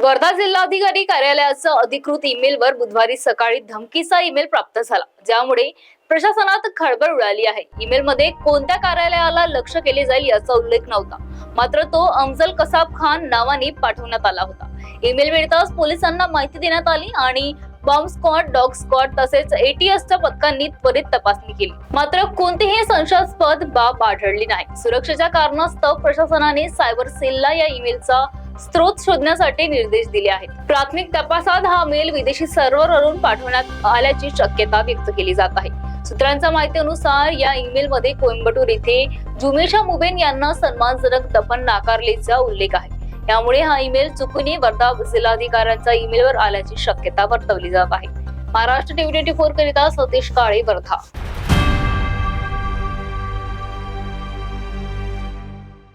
वर्धा जिल्हाधिकारी कार्यालयाचं अधिकृत ईमेलवर बुधवारी सकाळी धमकीचा ईमेल प्राप्त झाला ज्यामुळे प्रशासनात खळबळ उडाली आहे. ईमेलमध्ये कोणत्या कार्यालयाला लक्ष केले जाईल याचा उल्लेख नव्हता. मात्र तो अफजल कसाब खान नावाने पाठवण्यात आला होता. ईमेल मिळताच पोलिसांना माहिती देण्यात आली आणि बॉम्ब स्क्वॉड डॉग स्क्वॉड तसेच एटीएसच्या पथकांनी त्वरित तपासणी केली. मात्र कोणतीही संशयास्पद बाब आढळली नाही. सुरक्षेच्या कारणास्तव प्रशासनाने सायबर सेलला या ईमेलचा स्रोत शोधण्यासाठी निर्देश दिले आहेत. प्राथमिक तपासात हा मेल विदेशी सर्व्हरवरून पाठवण्यात आल्याची शक्यता व्यक्त केली जात आहे. सूत्रांच्या माहितीनुसार या ईमेलमध्ये कोइंबटूर येथे जुमेशा मुबेन यांना सन्मानजनक दफन नाकारल्याचा उल्लेख आहे. त्यामुळे हा ईमेल चुकूनही वर्धा जिल्हाधिकाऱ्यांच्या ईमेलवर आल्याची शक्यता वर्तवली जात आहे. महाराष्ट्र टीव्ही ट्वेंटी फोर करिता सतीश काळे वर्धा.